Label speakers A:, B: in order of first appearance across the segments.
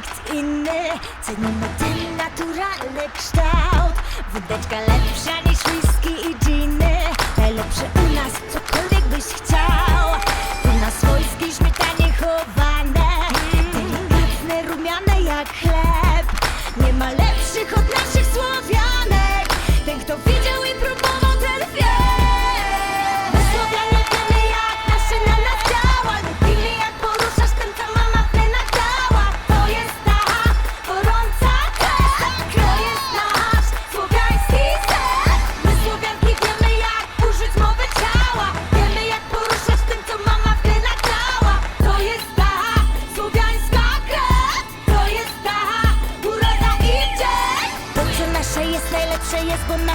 A: nikt inny. Cenimy ten naturalny kształt. Wódeczka lepsza niż whisky i gin.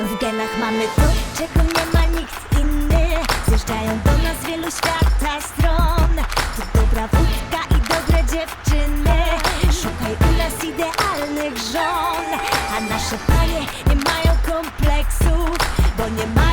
A: W genach mamy to, czego nie ma nikt inny. Zjeżdżają do nas wielu świata stron. Tu dobra wódka i dobre dziewczyny. Szukaj u nas idealnych żon. A nasze panie nie mają kompleksów Bo nie mają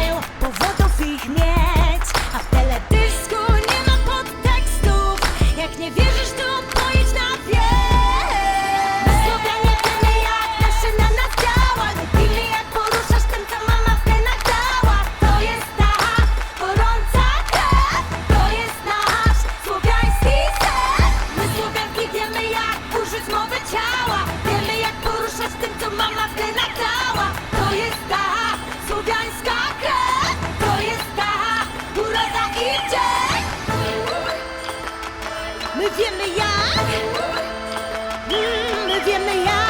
A: wiemy jak, mm, my.